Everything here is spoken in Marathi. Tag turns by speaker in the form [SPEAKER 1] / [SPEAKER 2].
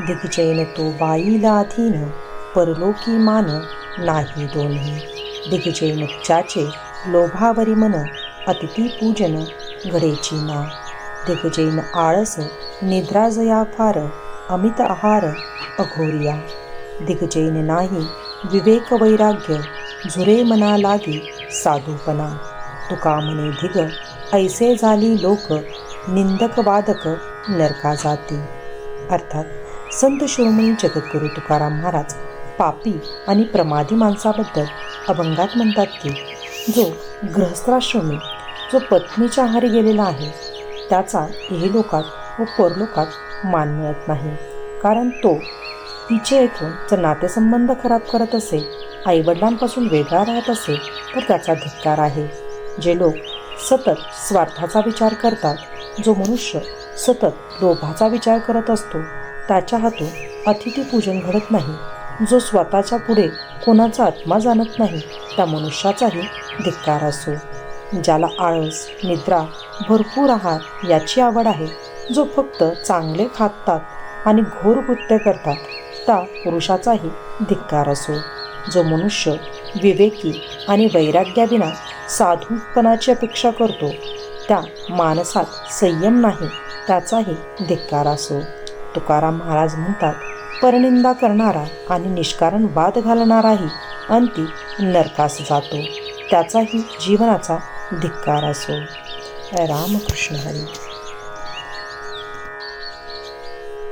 [SPEAKER 1] दिग्जैन तो बाईला अधीन परलोकी मान नाही दोन्ही. दिग्जैन ज्याचे लोभावरी मन अतिथी पूजन घडेची ना दिग्जैन आळस निद्राजया फार अमित आहार अघोरिया. दिग्जैन नाही विवेक वैराग्य झुरे मना लागी साधूपणा. तुका म्हणे धिग ऐसे झाली लोक निंदक वादक नरका जाती. अर्थात संत शिरोमणी जगद्गुरू तुकाराम महाराज पापी आणि प्रमादी माणसाबद्दल अभंगात म्हणतात की जो गृहस्थाश्रमी जो पत्नीच्या आहारी गेलेला आहे त्याचा इहलोकात व परलोकात मान मिळत नाही. कारण तो तिचे येथून जर नातेसंबंध खराब करत असेल आईवडिलांपासून वेगळा राहत असेल तर त्याचा धिक्कार आहे. जे लोक सतत स्वार्थाचा विचार करतात जो मनुष्य सतत लोभाचा विचार करत असतो त्याच्या हातून अतिथीपूजन घडत नाही. जो स्वतःच्या पुढे कोणाचा आत्मा जाणत नाही त्या मनुष्याचाही धिक्कार असो. ज्याला आळस निद्रा भरपूर आहार याची आवड आहे जो फक्त चांगले खातात आणि घोर कृत्य करतात त्या पुरुषाचाही धिक्कार असो. जो मनुष्य विवेकी आणि वैराग्याविना साधूपणाची अपेक्षा करतो त्या मानसात संयम नाही त्याचाही धिक्कार असो. तुकाराम महाराज म्हणतात परनिंदा करणारा आणि निष्कारण वाद घालणाराही अंती नरकास जातो. त्याचाही जीवनाचा धिक्कार असो. रामकृष्ण हरी.